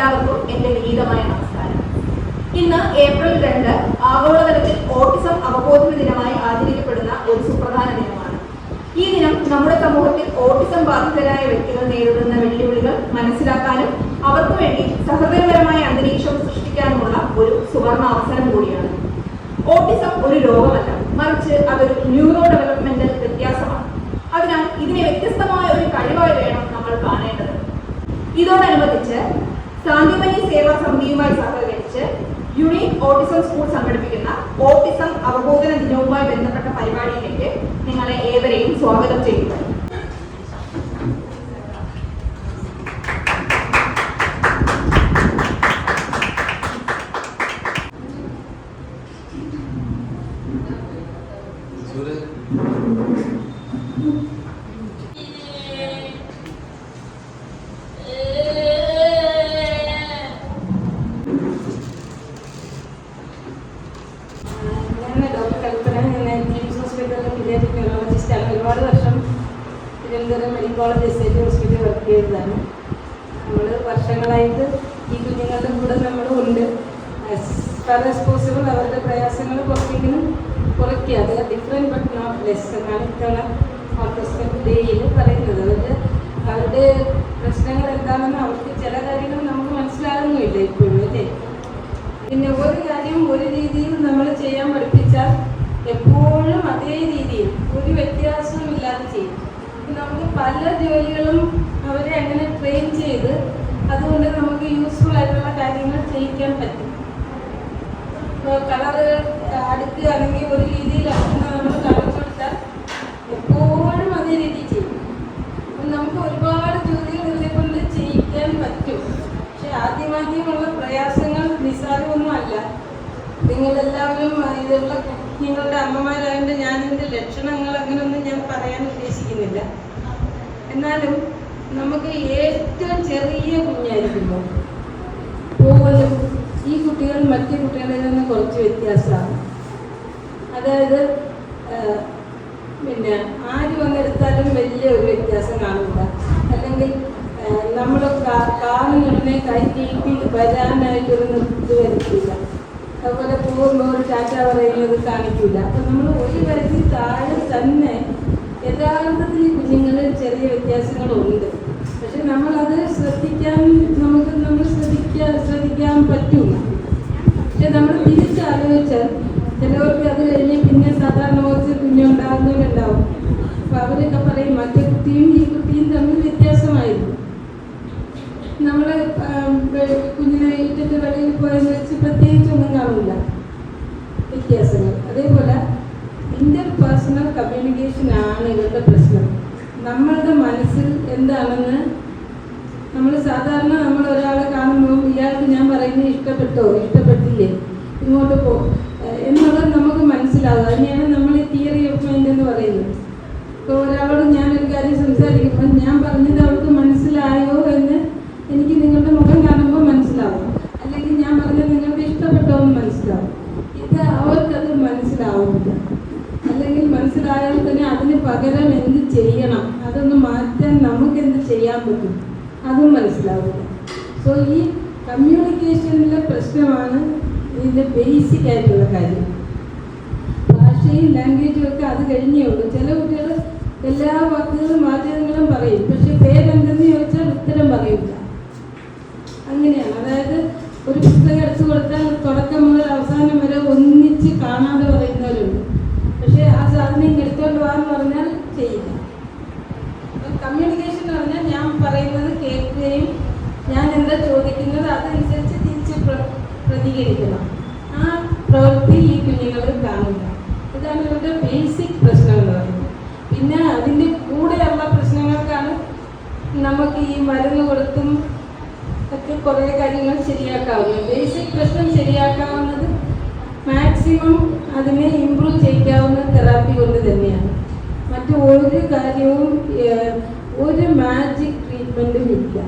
എല്ലാവർക്കും എന്റെ വിനീതമായ നമസ്കാരം. ഇന്ന് ഏപ്രിൽ രണ്ട് ആഗോളതലത്തിൽ ഓട്ടിസം അവബോധന ദിനമായി ആചരിക്കപ്പെടുന്ന ഒരു സുപ്രധാന ദിനമാണ്. ഈ ദിനം നമ്മുടെ സമൂഹത്തിൽ ഓട്ടിസം ബാധിതരായ വ്യക്തികൾ നേരിടുന്ന വെല്ലുവിളികൾ മനസ്സിലാക്കാനും അവർക്ക് വേണ്ടി സഹൃദയപരമായ അന്തരീക്ഷം സൃഷ്ടിക്കാനുമുള്ള ഒരു സുവർണ അവസരം കൂടിയാണ്. ഓട്ടിസം ഒരു രോഗമല്ല മറിച്ച് അതൊരു ന്യൂറോ ഡെവലപ്മെന്റൽ വ്യത്യാസമാണ്. അതിനാൽ ഇതിനെ വ്യത്യസ്തമായ ഒരു കഴിവായി വേണം നമ്മൾ കാണേണ്ടത്. ഇതോടനുബന്ധിച്ച് സാന്തിമനി സേവാ സമിതിയുമായി സഹകരിച്ച് യുണീക് ഓട്ടിസം സ്കൂൾ സംഘടിപ്പിക്കുന്ന ഓട്ടിസം അവബോധന ദിനവുമായി ബന്ധപ്പെട്ട പരിപാടിയിലേക്ക് നിങ്ങളെ ഏവരെയും സ്വാഗതം ചെയ്യുന്നു ഞാൻ ഡോക്ടർ കൽപ്പന ഞാൻ കിംസ് പീഡിയാട്രിക് ന്യൂറോളജിസ്റ്റാണ് ഒരുപാട് വർഷം Thiruvananthapuram medical college S I T ഹോസ്പിറ്റലിൽ വർക്ക് ചെയ്തതാണ്. നമ്മൾ വർഷങ്ങളായിട്ട് ഈ കുഞ്ഞുങ്ങളുടെ കൂടെ നമ്മൾ ഉണ്ട്. ആസ് ഫാർ ആസ് പോസിബിൾ അവരുടെ പ്രയാസങ്ങൾ കുറച്ചെങ്കിലും കുറയ്ക്കുക. അത് ഡിഫറെന്റ് ബട്ട് നോട്ട് ലെസ് എന്നാണ് ഇത്തവണ ഓർക്കസ്ട്രൽ ഡേയിൽ പറയുന്നത്. അവരുടെ അവരുടെ പ്രശ്നങ്ങൾ എന്താണെന്ന് അവർക്ക് ചില കാര്യങ്ങൾ നമുക്ക് മനസ്സിലാകുന്നുമില്ല ഇപ്പോഴും അല്ലേ? പിന്നെ ഒരു കാര്യം ഒരു രീതിയിൽ നമ്മൾ ചെയ്യാൻ പഠിപ്പിച്ചാൽ എപ്പോഴും അതേ രീതിയിൽ ഒരു വ്യത്യാസവും ഇല്ലാതെ ചെയ്യും നമുക്ക് പല ജോലികളും അവരെ അങ്ങനെ ട്രെയിൻ ചെയ്ത് അതുകൊണ്ട് നമുക്ക് യൂസ്ഫുൾ ആയിട്ടുള്ള കാര്യങ്ങൾ ചെയ്യിക്കാൻ പറ്റും. കളറ് അടുക്കുകയാണെങ്കിൽ ഒരു രീതിയിൽ നമ്മൾ കളർ കൊടുത്താൽ എപ്പോഴും അതേ രീതിയിൽ ചെയ്യും. നമുക്ക് ഒരുപാട് ജോലികൾ ഇതിനെ കൊണ്ട് ചെയ്യിക്കാൻ പറ്റും. പക്ഷെ ആദ്യമാദ്യമുള്ള പ്രയാസങ്ങൾ നിസ്സാരമൊന്നും അല്ല. നിങ്ങളെല്ലാവരും ഇതുള്ള നിങ്ങളുടെ അമ്മമാരായതുകൊണ്ട് ഞാൻ ഇതിന്റെ ലക്ഷണങ്ങൾ അങ്ങനെയൊന്നും ഞാൻ പറയാൻ ഉദ്ദേശിക്കുന്നില്ല. എന്നാലും നമുക്ക് ഏറ്റവും ചെറിയ കുഞ്ഞായിരിക്കുമ്പോൾ പോലും ഈ കുട്ടികൾ മറ്റു കുട്ടികളിൽ നിന്ന് കുറച്ച് വ്യത്യാസമാണ്. അതായത് പിന്നെ ആര് വന്നെടുത്താലും വലിയ ഒരു വ്യത്യാസം കാണില്ല അല്ലെങ്കിൽ നമ്മൾ കാലിനുടനെ കൈ നീട്ടി വരാനായിട്ടൊരു നിർത്തി വരുത്തില്ല. അതുപോലെ ഒരു ടാറ്റ പറയുന്നത് കാണിക്കില്ല അപ്പം നമ്മൾ ഒരു പരിധി താഴെ തന്നെ യഥാർത്ഥത്തിൽ കുഞ്ഞുങ്ങളിൽ ചെറിയ വ്യത്യാസങ്ങളുണ്ട് പക്ഷെ നമ്മളത് ശ്രദ്ധിക്കാൻ നമുക്ക് നമ്മൾ ശ്രദ്ധിക്കാൻ ശ്രദ്ധിക്കാൻ പറ്റില്ല പക്ഷെ നമ്മൾ തിരിച്ചാലോചിച്ചാൽ ചിലവർക്ക് അത് കഴിഞ്ഞ് പിന്നെ സാധാരണ കുറച്ച് കുഞ്ഞുണ്ടാകുന്നവരുണ്ടാവും അപ്പൊ അവരൊക്കെ പറയും മറ്റേ കുട്ടിയും ഈ കുട്ടിയും തമ്മിൽ വ്യത്യാസമായിരുന്നു നമ്മൾ കുഞ്ഞിനെ ഇട്ടിട്ട് വെളിയിൽ പോയെന്ന് വെച്ച് പ്രത്യേകിച്ചൊന്നും കാണില്ല വ്യത്യാസങ്ങൾ അതേപോലെ ഇന്റർ പേഴ്സണൽ കമ്മ്യൂണിക്കേഷൻ ആണ് ഇവരുടെ പ്രശ്നം നമ്മളുടെ മനസ്സിൽ എന്താണെന്ന് നമ്മൾ സാധാരണ നമ്മൾ ഒരാളെ കാണുമ്പോൾ ഇയാൾക്ക് ഞാൻ പറയുന്നത് ഇഷ്ടപ്പെട്ടോ ഇഷ്ടപ്പെട്ടില്ലേ ഇങ്ങോട്ട് പോ ഏഹ് എന്നുള്ളത് നമുക്ക് മനസ്സിലാവും. അതിനെയാണ് നമ്മൾ തിയറി ഓഫ് മൈൻഡ് എന്ന് പറയുന്നത്. ഇപ്പോൾ ഒരാളോട് ഞാനൊരു കാര്യം സംസാരിക്കുമ്പോൾ ഞാൻ പറഞ്ഞത് അവൾക്ക് മനസ്സിലായോ എന്ന് എനിക്ക് നിങ്ങളുടെ മുഖം കാണുമ്പോൾ മനസ്സിലാവും. അല്ലെങ്കിൽ ഞാൻ പറഞ്ഞത് നിങ്ങൾക്ക് ഇഷ്ടപ്പെട്ടോ എന്ന് മനസ്സിലാവും. ഇത് അവർക്കത് മനസ്സിലാവുന്നില്ല. അല്ലെങ്കിൽ മനസ്സിലായാൽ തന്നെ അതിന് പകരം എന്ത് ചെയ്യണം? അതൊന്ന് മാറ്റാൻ നമുക്ക് എന്ത് ചെയ്യാൻ പറ്റും? അതും മനസ്സിലാവില്ല സോ ഈ കമ്മ്യൂണിക്കേഷനിലെ പ്രശ്നമാണ് ഇതിന്റെ ബേസിക് ആയിട്ടുള്ള കാര്യം. ഭാഷയും ലാംഗ്വേജും ഒക്കെ അത് കഴിഞ്ഞേ ഉള്ളൂ. ചില കുട്ടികൾ എല്ലാ വാക്കുകളും വാചകങ്ങളും പറയും പക്ഷെ പേരെന്തെന്ന് ചോദിച്ചാൽ ഉത്തരം പറയില്ല അങ്ങനെയാണ് അതായത് ഒരു പുസ്തകം എടുത്തു കൊടുത്താൽ തുടക്കം മുതൽ അവസാനം വരെ ഒന്നിച്ച് കാണാതെ പറയുന്നവരുണ്ട് പക്ഷെ ആ സാധനം ഇങ്ങ് എടുത്തോണ്ട് വാന്ന് പറഞ്ഞാൽ ചെയ്യില്ല കമ്മ്യൂണിക്കേഷൻ എന്ന് പറഞ്ഞാൽ ഞാൻ പറയുന്നത് കേൾക്കുകയും ഞാൻ എന്താ ചോദിക്കുന്നത് അതനുസരിച്ച് തിരിച്ച് പ്ര- പ്രതികരിക്കണം ആ പ്രവൃത്തി ഈ കുഞ്ഞുങ്ങൾ കാണില്ല ഇതാണ് ഇവരുടെ ബേസിക് പ്രശ്നം എന്ന് പറയുന്നത് പിന്നെ അതിന്റെ കൂടെയുള്ള പ്രശ്നങ്ങൾക്കാണ് നമുക്ക് ഈ മരുന്ന് കൊടുത്തും ഒക്കെ കുറേ കാര്യങ്ങൾ ശരിയാക്കാവുന്നത് ബേസിക് പ്രശ്നം ശരിയാക്കാവുന്നത് മാക്സിമം അതിനെ ഇമ്പ്രൂവ് ചെയ്യിക്കാവുന്ന തെറാപ്പി കൊണ്ട് തന്നെയാണ്. മറ്റു ഒരു കാര്യവും ഒരു മാജിക് ട്രീറ്റ്മെന്റും ഇല്ല.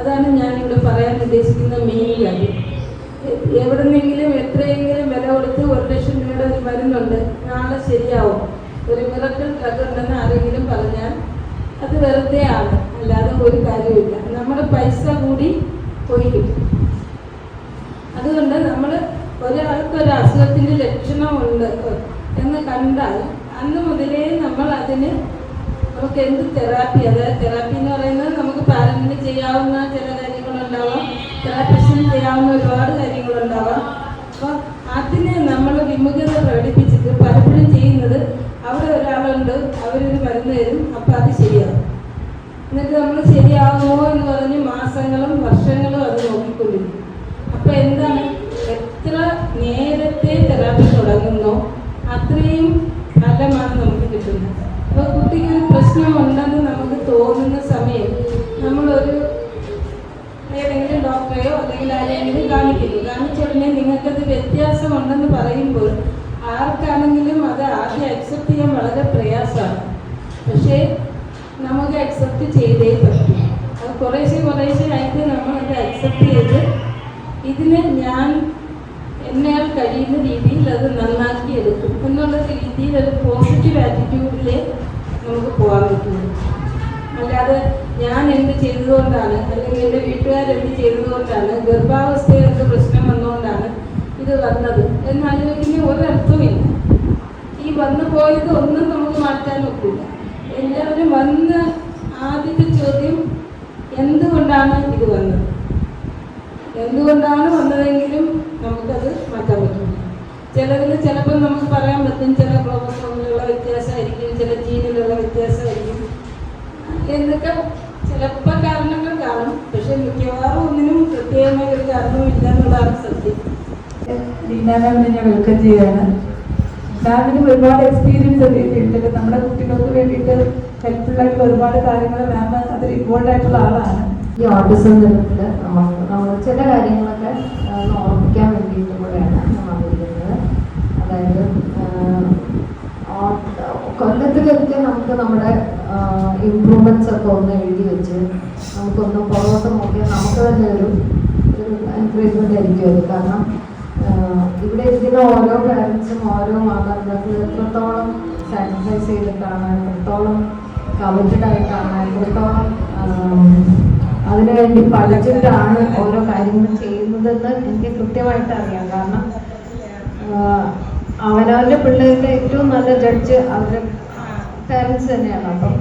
അതാണ് ഞാനിവിടെ പറയാൻ ഉദ്ദേശിക്കുന്ന മെയിൻ കാര്യം. എവിടെ നിന്നെങ്കിലും എത്രയെങ്കിലും വില കൊടുത്ത് ഒരു ലക്ഷം രൂപയുടെ ഒരു മരുന്നുണ്ട് നാളെ ശരിയാവും. ഒരു മിറക്കൽ ഡ്രഗ് ഉണ്ടെന്ന് ആരെങ്കിലും പറഞ്ഞാൽ അത് വെറുതെ ആണ് അല്ലാതെ ഒരു കാര്യമില്ല നമ്മുടെ പൈസ കൂടി പോയി കിട്ടും അതുകൊണ്ട് നമ്മൾ ഒരാൾക്ക് ഒരു അസുഖത്തിന്റെ ലക്ഷണമുണ്ട് എന്ന് കണ്ടാൽ അന്ന് മുതലേ നമ്മൾ അതിന് നമുക്ക് എന്ത് തെറാപ്പി അതായത് തെറാപ്പി എന്ന് പറയുന്നത് നമുക്ക് പാരന്റിന് ചെയ്യാവുന്ന ചില കാര്യങ്ങളുണ്ടാവാം തെറാപ്പിസ്റ്റിന് ചെയ്യാവുന്ന ഒരുപാട് കാര്യങ്ങളുണ്ടാവാം. അപ്പോൾ അതിന് നമ്മൾ വിമുഖത പ്രകടിപ്പിച്ചിട്ട് പലപ്പോഴും ചെയ്യുന്നത് അവിടെ ഒരാളുണ്ട് അവരൊരു മരുന്ന് തരും അപ്പോൾ അത് ശരിയാവും. എന്നിട്ട് നമ്മൾ ശരിയാവുമോ എന്ന് പറഞ്ഞ് മാസങ്ങളും വർഷങ്ങളും അത് നോക്കിക്കൊണ്ടിരിക്കും. അപ്പൊ എന്താണ്? എത്ര നേരത്തെ തെറാപ്പി തുടങ്ങുന്നോ അത്രയും ഫലമാണ് നമുക്ക് കിട്ടുന്നത്. അപ്പൊ കുട്ടിക്ക് ഒരു പ്രശ്നമുണ്ടെന്ന് നമുക്ക് തോന്നുന്ന സമയം നമ്മളൊരു ഏതെങ്കിലും ഡോക്ടറെയോ അല്ലെങ്കിൽ ആരെങ്കിലും കാണിക്കുന്നു. കാണിച്ച ഉടനെ നിങ്ങൾക്കത് വ്യത്യാസമുണ്ടെന്ന് പറയുമ്പോൾ ആർക്കാണെങ്കിലും അത് ആദ്യം അക്സെപ്റ്റ് ചെയ്യാൻ വളരെ പ്രയാസമാണ്. പക്ഷേ നമുക്ക് അക്സെപ്റ്റ് ചെയ്തേ പറ്റും. അത് കുറേശ്ശെ കുറേശ്ശെ ആയിട്ട് നമ്മൾ അത് അക്സെപ്റ്റ് ചെയ്ത് ഇതിനെ ഞാൻ എന്നാൽ കഴിയുന്ന രീതിയിൽ അത് നന്നാക്കി എടുക്കും. എന്നുള്ള രീതിയിൽ ഒരു പോസിറ്റീവ് ആറ്റിറ്റ്യൂഡിൽ നമുക്ക് പോകാൻ പറ്റുള്ളൂ. അല്ലാതെ ഞാൻ എന്ത് ചെയ്തതുകൊണ്ടാണ് അല്ലെങ്കിൽ എന്റെ വീട്ടുകാരെന്ത് ചെയ്തതുകൊണ്ടാണ് ഗർഭാവസ്ഥയിൽ എന്ത് പ്രശ്നം വന്നുകൊണ്ടാണ് ഇത് വന്നത് എന്നാലോചിക്കുന്ന ഒരർത്ഥമില്ല. ഈ വന്നു പോയത് ഒന്നും നമുക്ക് മാറ്റാൻ ഒക്കില്ല. എല്ലാവരും വന്ന ആദ്യത്തെ ചോദ്യം എന്തുകൊണ്ടാണ് ഇത് വന്നത്? എന്തുകൊണ്ടാണ് വന്നതെങ്കിലും നമുക്കത് മാറ്റാൻ പറ്റില്ല ചിലതിൽ ചിലപ്പോൾ നമുക്ക് പറയാൻ പറ്റും ചില ക്രോമസോമിലുള്ള വ്യത്യാസമായിരിക്കും ചില ജീനിലുള്ള വ്യത്യാസമായിരിക്കും. എന്നൊക്കെ ചിലപ്പോൾ കാരണങ്ങൾ കാണും. പക്ഷെ മിക്കവാറും ഒന്നിനും പ്രത്യേകമായ ഒരു കാരണവും ഇല്ല എന്നുള്ളതാണ് സത്യം. ഞാൻ വെൽക്കം ചെയ്യാണ് മാമിന് ഒരുപാട് എക്സ്പീരിയൻസ് ഉണ്ട് ഫീൽഡിൽ നമ്മുടെ കുട്ടികൾക്ക് വേണ്ടിയിട്ട് ഹെൽപ്ഫുൾ ആയിട്ടുള്ള ഒരുപാട് കാര്യങ്ങൾ മാം അതിൽ ഇൻവോൾവ് ആയിട്ടുള്ള ആളാണ്. ഈ ദിനത്തിൽ നമ്മൾ ചില കാര്യങ്ങളൊക്കെ ഓർമ്മിക്കാൻ വേണ്ടിയിട്ട് കൂടെയാണ് വന്നിരിക്കുന്നത്. അതായത് കൊല്ലത്തിലൊരിക്കൽ നമുക്ക് നമ്മുടെ ഇമ്പ്രൂവ്മെന്റ്സ് ഒക്കെ ഒന്ന് എഴുതി വെച്ച് നമുക്കൊന്ന് പുറകോട്ട് നോക്കിയാൽ നമുക്ക് തന്നെ ഒരു എൻകറേജ്മെന്റ് ആയിരിക്കും അത് കാരണം ഇവിടെ ഇരിക്കുന്ന ഓരോ പേരൻസും ഓരോ മാതാപിതാക്കളും എത്രത്തോളം സാക്രിഫൈസ് ചെയ്തിട്ടാണ് എത്രത്തോളം കമ്മിറ്റഡ് ആയിട്ടാണ് എത്രത്തോളം അതിനുവേണ്ടി പഠിച്ചിട്ടാണ് ഓരോ കാര്യങ്ങളും ചെയ്യുന്നതെന്ന് എനിക്ക് കൃത്യമായിട്ട് അറിയാം. കാരണം അവനവന്റെ പിള്ളേരുടെ ഏറ്റവും നല്ല ജഡ്ജ് അവരുടെ പേരൻസ് തന്നെയാണ്. അപ്പം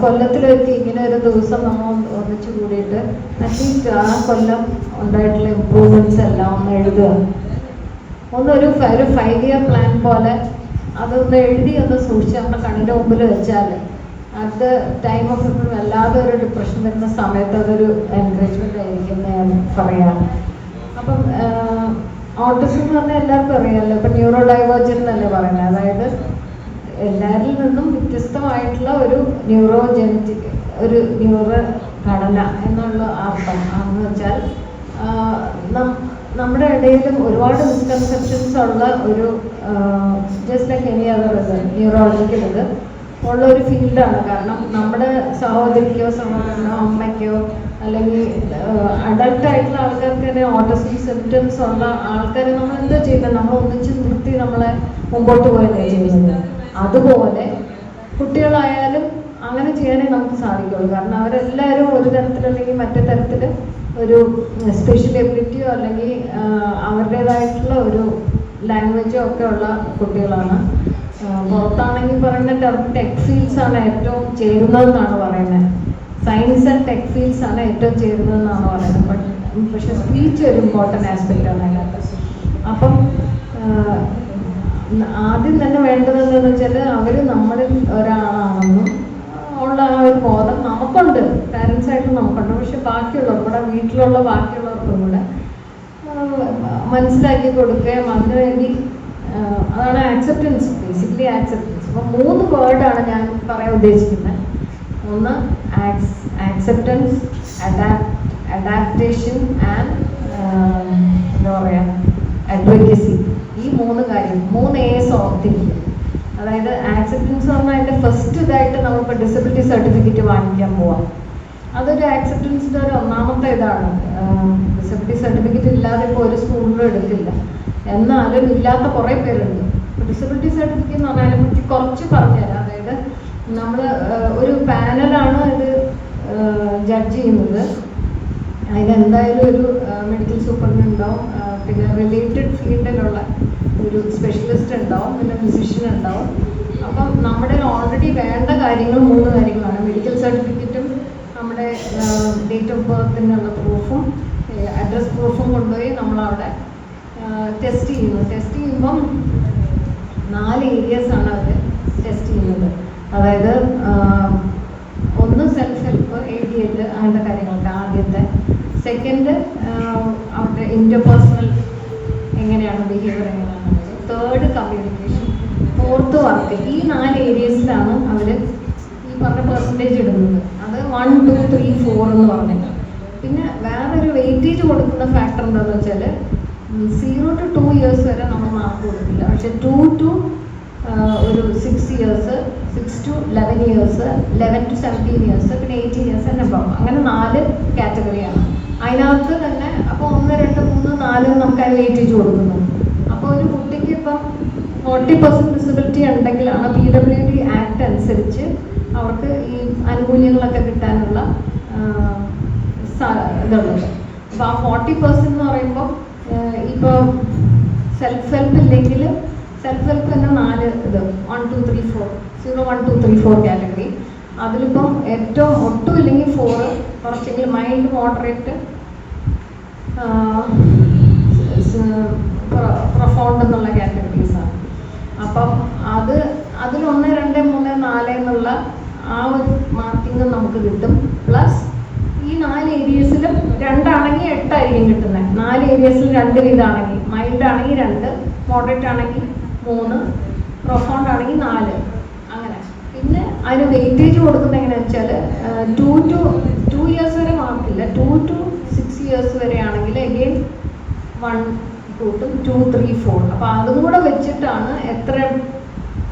കൊല്ലത്തിലൊരിക്കൽ ഇങ്ങനെ ഒരു ദിവസം നമ്മൾ ഒന്ന് ഒന്നിച്ച് കൂടിയിട്ട് അറ്റ്ലീസ്റ്റ് ആ കൊല്ലം ഉണ്ടായിട്ടുള്ള ഇമ്പ്രൂവ്മെന്റ്സ് എല്ലാം ഒന്ന് എഴുതുക. ഒന്നൊരു ഒരു ഫൈവ് ഇയർ പ്ലാൻ പോലെ അതൊന്ന് എഴുതി ഒന്ന് സൂക്ഷിച്ച് നമ്മുടെ കണ്ണിന്റെ മുമ്പിൽ വെച്ചാൽ അത് ടൈം ഓഫ് ഇപ്പോഴും വല്ലാതെ ഒരു ഡിപ്രഷൻ വരുന്ന സമയത്ത് അതൊരു എൻകറേജ്മെന്റ് ആയിരിക്കും ഞാൻ പറയാം അപ്പം ഓട്ടിസം എന്ന് പറഞ്ഞാൽ എല്ലാവർക്കും അറിയാമല്ലോ ഇപ്പം ന്യൂറോ ഡൈവേർജൻ എന്നല്ലേ പറയുന്നത്. അതായത് എല്ലാവരിൽ നിന്നും വ്യത്യസ്തമായിട്ടുള്ള ഒരു ന്യൂറോ ജനറ്റിക് ഒരു ന്യൂറോ ഘടന എന്നുള്ള അർത്ഥം എന്ന് വെച്ചാൽ നമ്മുടെ ഇടയിലും ഒരുപാട് മിസ്കൺസെപ്ഷൻസ് ഉള്ള ഒരു just like any other neurological ഇത് ഉള്ള ഒരു ഫീൽഡാണ് കാരണം നമ്മുടെ സഹോദരിക്കോ സഹോദരനോ അമ്മയ്ക്കോ അല്ലെങ്കിൽ അഡൾട്ട് ആയിട്ടുള്ള ആൾക്കാർക്ക് തന്നെ ഓട്ടിസം സിംറ്റംസ് ഉള്ള ആൾക്കാരെ നമ്മൾ എന്താ ചെയ്യുന്നത് നമ്മൾ ഒന്നിച്ച് നിർത്തി നമ്മളെ മുമ്പോട്ട് പോയല്ലേ ചെയ്യുന്നത്? അതുപോലെ കുട്ടികളായാലും അങ്ങനെ ചെയ്യാനേ നമുക്ക് സാധിക്കുള്ളൂ. കാരണം അവരെല്ലാവരും ഒരു തരത്തിൽ അല്ലെങ്കിൽ മറ്റേ തരത്തിൽ ഒരു സ്പെഷ്യൽ എബിലിറ്റിയോ അല്ലെങ്കിൽ അവരുടേതായിട്ടുള്ള ഒരു ലാംഗ്വേജോ ഒക്കെ ഉള്ള കുട്ടികളാണ്. പുറത്താണെങ്കിൽ പറയുന്ന ടർം ടെക്സ്റ്റൈൽസ് ആണ് ഏറ്റവും ചേരുന്നതെന്നാണ് പറയുന്നത്. സയൻസ് ആൻഡ് ടെക് ഫീൽഡ്സ് ആണ് ഏറ്റവും ചേരുന്നതെന്നാണ് പറയുന്നത്. ബട്ട് പക്ഷെ സ്പീച്ച് ഒരു ഇമ്പോർട്ടന്റ് ആസ്പെക്റ്റ് ആണ് അതിനകത്ത്. ആദ്യം തന്നെ വേണ്ടത് എന്താണെന്ന് വെച്ചാൽ അവർ നമ്മളിൽ ഒരാളാണെന്നും ഉള്ള ആ ഒരു ബോധം നമുക്കുണ്ട്. പാരൻസ് ആയിട്ട് നമുക്കുണ്ട്. പക്ഷെ ബാക്കിയുള്ളവർ നമ്മുടെ വീട്ടിലുള്ള ബാക്കിയുള്ളവർക്കും കൂടെ മനസ്സിലാക്കി കൊടുക്കുകയും അതിനുവേണ്ടി അതാണ് ആക്സെപ്റ്റൻസ് ബേസിക്കലി ആക്സെപ്റ്റൻസ് അപ്പം മൂന്ന് വേർഡാണ് ഞാൻ പറയാൻ ഉദ്ദേശിക്കുന്നത്. ഒന്ന് ആക്സെപ്റ്റൻസ് അഡാപ്റ്റേഷൻ ആൻഡ് എന്താ പറയുക അഡ്വക്കസി മൂന്ന് കാര്യം. മൂന്ന് ഏസ് ഓർത്തിരിക്കും അതായത് ആക്സെപ്റ്റൻസ് എന്ന് പറഞ്ഞാൽ അതിന്റെ ഫസ്റ്റ് ഇതായിട്ട് നമുക്ക് ഡിസബിലിറ്റി സർട്ടിഫിക്കറ്റ് വാങ്ങിക്കാൻ പോവാം. അതൊരു ആക്സെപ്റ്റൻസിന്റെ ഒരു ഒന്നാമത്തെ ഇതാണ്. ഡിസബിലിറ്റി സർട്ടിഫിക്കറ്റ് ഇല്ലാതെ ഇപ്പോൾ ഒരു സ്കൂളിലും എടുക്കില്ല എന്നാലും ഇല്ലാത്ത കുറേ പേരുണ്ട്. ഡിസബിലിറ്റി സർട്ടിഫിക്കറ്റ് എന്ന് പറഞ്ഞാൽ പറ്റി കുറച്ച് പറഞ്ഞുതരാം. അതായത് നമ്മൾ ഒരു പാനലാണ് ഇത് ജഡ്ജ് ചെയ്യുന്നത്. അതിനെന്തായാലും ഒരു മെഡിക്കൽ സൂപ്രണ്ട് പിന്നെ റിലേറ്റഡ് ഫീൽഡിലുള്ള ഒരു സ്പെഷ്യലിസ്റ്റ് ഉണ്ടാവും പിന്നെ ഫിസിഷ്യൻ ഉണ്ടാവും. അപ്പം നമ്മുടെ ഓൾറെഡി വേണ്ട കാര്യങ്ങൾ മൂന്ന് കാര്യങ്ങളാണ്. മെഡിക്കൽ സർട്ടിഫിക്കറ്റും നമ്മുടെ ഡേറ്റ് ഓഫ് ബർത്തിനുള്ള പ്രൂഫും അഡ്രസ് പ്രൂഫും കൊണ്ടുപോയി നമ്മളവിടെ ടെസ്റ്റ് ചെയ്യുന്നു. ടെസ്റ്റ് ചെയ്യുമ്പം നാല് ഏരിയാസാണ് അവർ ടെസ്റ്റ് ചെയ്യുന്നത്. അതായത് ഒന്ന് self help A D L അങ്ങനത്തെ കാര്യങ്ങളൊക്കെ ആദ്യത്തെ. സെക്കൻഡ് അവരുടെ ഇന്റർപേഴ്സണൽ എങ്ങനെയാണ് ബിഹേവിയർ എങ്ങനെയാണ്? തേർഡ് കമ്മ്യൂണിക്കേഷൻ ഫോർത്ത് വർക്ക് ഈ നാല് ഏരിയസിലാണ് അവർ ഈ പറഞ്ഞ പെർസെന്റേജ് ഇടുന്നത്. അത് വൺ ടു ത്രീ ഫോർ എന്ന് പറഞ്ഞിട്ട്. പിന്നെ വേറൊരു വെയിറ്റേജ് കൊടുക്കുന്ന ഫാക്ടർ എന്താണെന്ന് വെച്ചാൽ സീറോ ടു ടു ഇയേഴ്സ് വരെ നമ്മൾ മാർക്ക് കൊടുക്കില്ല. പക്ഷെ ടു ടു ഒരു six years six to eleven years eleven to seventeen years പിന്നെ എയ്റ്റീൻ ഇയേഴ്സ് തന്നെ പോകും അങ്ങനെ നാല് കാറ്റഗറിയാണ് അതിനകത്ത് തന്നെ അപ്പോൾ ഒന്ന് രണ്ട് മൂന്ന് നാല് നമുക്ക് അതിന് വെയിറ്റേജ് കൊടുക്കുന്നുണ്ട്. ഒരു കുട്ടിക്ക് ഇപ്പം ഫോർട്ടി പെർസെന്റ് ഡിസബിലിറ്റി ഉണ്ടെങ്കിലാണ് പി ഡബ്ല്യു ഡി ആക്ട് അനുസരിച്ച് അവർക്ക് ഈ ആനുകൂല്യങ്ങളൊക്കെ കിട്ടാനുള്ള ഇതുണ്ട് അപ്പോൾ ആ ഫോർട്ടി പെർസെന്റ് എന്ന് പറയുമ്പോൾ ഇപ്പോൾ സെൽഫ് ഹെൽപ്പ് ഇല്ലെങ്കിൽ സെൽഫ് ഹെൽപ്പ് തന്നെ നാല് ഇത് one two three four zero one two three four category അതിലിപ്പം ഏറ്റവും ഒട്ടും ഇല്ലെങ്കിൽ ഫോറ് കുറച്ചെങ്കിലും മൈൽഡ് മോഡറേറ്റ് പ്രൊഫൗണ്ട് എന്നുള്ള കാറ്റഗറീസാണ് അപ്പം അത് അതിൽ ഒന്ന് രണ്ട് മൂന്ന് നാല് എന്നുള്ള ആ ഒരു മാർക്കിങ് നമുക്ക് കിട്ടും. പ്ലസ് ഈ നാല് ഏരിയസിലും രണ്ടാണെങ്കിൽ എട്ടായിരിക്കും കിട്ടുന്നത് നാല് ഏരിയസിൽ രണ്ട് വീതമാണെങ്കിൽ മൈൽഡ് ആണെങ്കിൽ രണ്ട് മോഡറേറ്റ് ആണെങ്കിൽ മൂന്ന് പ്രൊഫൗണ്ട് ആണെങ്കിൽ നാല്. അങ്ങനെ. പിന്നെ അതിന് വെയിറ്റേജ് കൊടുക്കുന്നത് എങ്ങനെയാ വെച്ചാൽ ടു ടു ടു ഇയേഴ്സ് വരെ മാർക്കില്ല ടു ടു സിക്സ് ഇയേഴ്സ് വരെ ആണെങ്കിൽ അഗെയിൻ വൺ കൂട്ടും ടു ത്രീ ഫോർ അപ്പോൾ അതും കൂടെ വെച്ചിട്ടാണ് എത്ര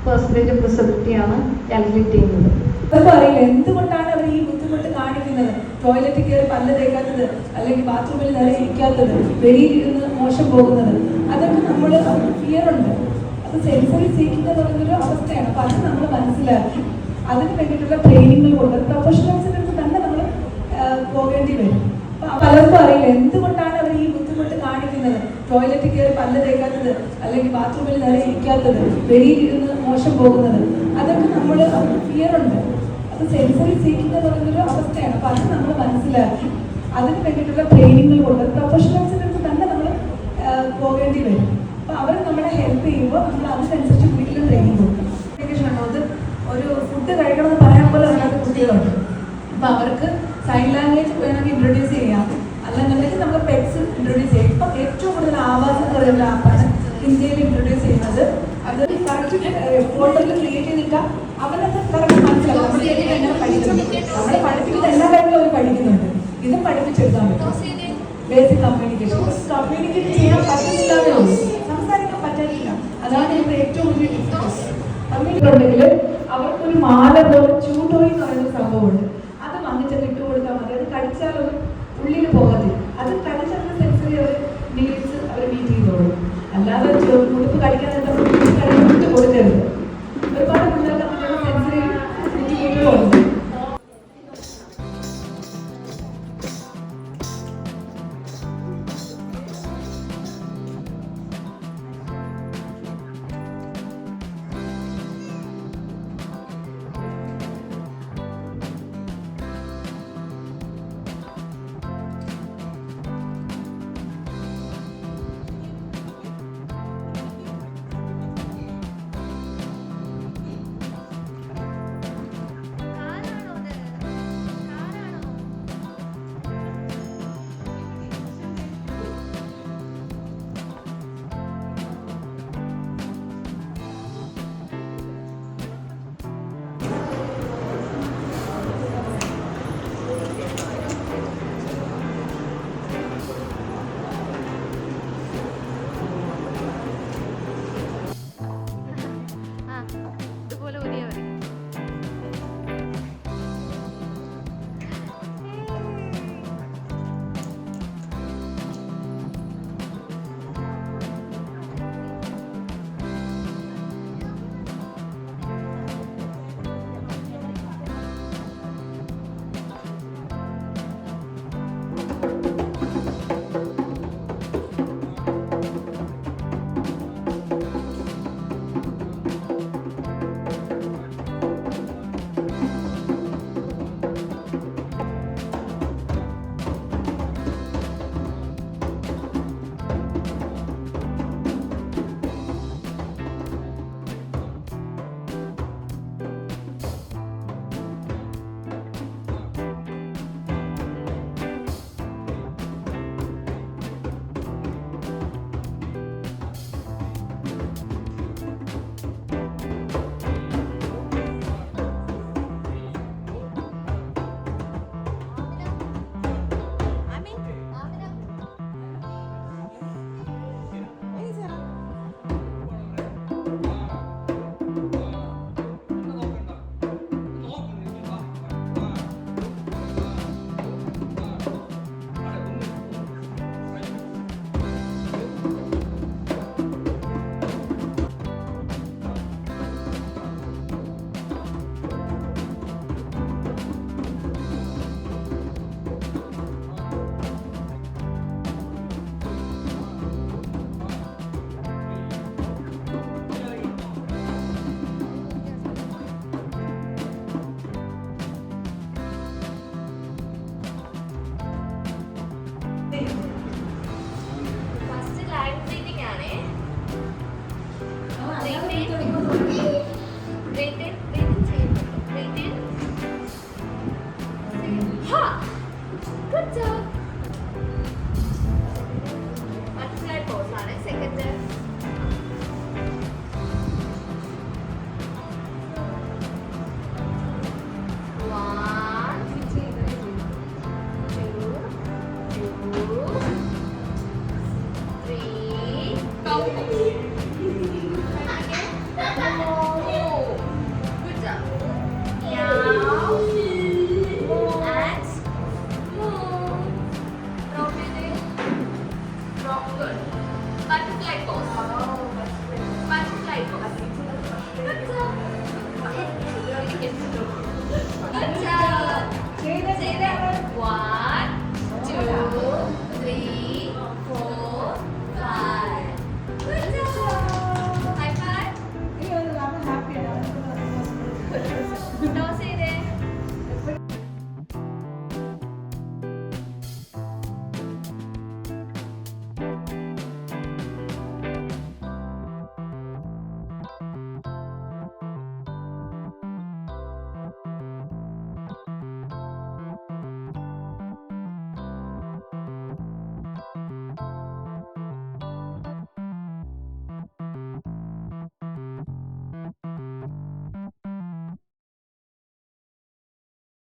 പെർസെന്റേജ് പ്രിസബിലിറ്റിയാണ് കാൽക്കുലേറ്റ് ചെയ്യുന്നത്. അതൊക്കെ അറിയില്ല എന്തുകൊണ്ടാണ് അവർ ഈ ബുദ്ധിമുട്ട് കാണിക്കുന്നത്? ടോയ്ലറ്റ് കയറി പല്ല് തേക്കാത്തത് അല്ലെങ്കിൽ ബാത്റൂമിൽ നേരെ ഇരിക്കാത്തത് വെളിയിൽ ഇരുന്ന് മോശം പോകുന്നത് അതൊക്കെ നമ്മൾ ഫിയർ ഉണ്ട്. അത് സെൻസറി സീക്കിംഗ് എന്ന് പറയുന്നൊരു അവസ്ഥയാണ്. അപ്പൊ അത് നമ്മൾ മനസ്സിലാക്കി. അതിന് വേണ്ടിയിട്ടുള്ള ട്രെയിനിങ്ങുകൾ കൊണ്ട് പ്രൊഫഷണൽസിന്റെ അടുത്ത് തന്നെ നമ്മൾ പോകേണ്ടി വരും. പലർക്കും അറിയില്ല. എന്തുകൊണ്ടാണ് അവർ ഈ ബുദ്ധിമുട്ട് കാണിക്കുന്നത്? ടോയ്ലറ്റിൽ കയറി പല്ല് തേക്കാത്തത് അല്ലെങ്കിൽ ബാത്റൂമിൽ നേരെ ഇരിക്കാത്തത് വെളിയിൽ ഇരുന്ന് മോശം പോകുന്നത് അതൊക്കെ നമ്മൾ ഫിയർ ഉണ്ട്. അത് സെൻസറി സീക്കിംഗ് എന്ന് പറയുന്നൊരു അവസ്ഥയാണ്. അപ്പൊ അത് നമ്മൾ മനസ്സിലാക്കി. അതിന് വേണ്ടിയിട്ടുള്ള ട്രെയിനിങ്ങൾ കൊണ്ട് പ്രൊഫഷണൽസിന്റെ തന്നെ നമ്മൾ പോകേണ്ടി വരും. അപ്പൊ അവർ നമ്മളെ ഹെൽപ്പ് ചെയ്യുമ്പോൾ നമ്മൾ അതിനനുസരിച്ച് വീട്ടിൽ ട്രെയിനിങ് ആണ്. അത് ഒരു ഫുഡ് കഴിക്കണമെന്ന് പറയാൻ പോലെ അതിനകത്ത് കുട്ടികളുണ്ട്. അപ്പൊ അവർക്ക് സൈൻ ലാംഗ്വേജ് വേണമെങ്കിൽ ഇൻട്രൊഡ്യൂസ് ചെയ്യാം. അല്ലെന്നുണ്ടെങ്കിൽ നമ്മൾ പെറ്റ്സ് ഇൻട്രൊഡ്യൂസ് ചെയ്യാം. ഇപ്പം ഏറ്റവും കൂടുതൽ ആവാസ് എന്ന് പറയുന്ന ആപ്പാണ് ഇന്ത്യയിൽ ഇൻട്രൊഡ്യൂസ് ചെയ്യുന്നത്. അത് കറക്റ്റ് ക്രിയേറ്റ് ചെയ്തിട്ട് അവരത് കറക്റ്റ് മനസ്സിലാവും നമ്മളെ പഠിപ്പിക്കുന്ന എല്ലാ കാര്യങ്ങളും അവർ പഠിക്കുന്നുണ്ട്. ഇതും പഠിപ്പിച്ചെടുക്കാൻ പറ്റും. ബേസിക് കമ്മ്യൂണിക്കേഷൻ കമ്മ്യൂണിക്കേറ്റ് ചെയ്യാൻ പറ്റുന്നില്ലാതെ ഉള്ളൂ സംസാരിക്കാൻ പറ്റാനില്ല. അതാണ് ഇവിടെ ഏറ്റവും വലിയ ഡിഫറൻസ് അവർക്കൊരു മാല പോലെ എന്ന് പറയുന്ന സംഭവമുണ്ട് അത് വന്നിട്ടൊക്കെ ഇട്ട് കൊടുത്താൽ മതി അത് കടിച്ചാൽ ഒരു out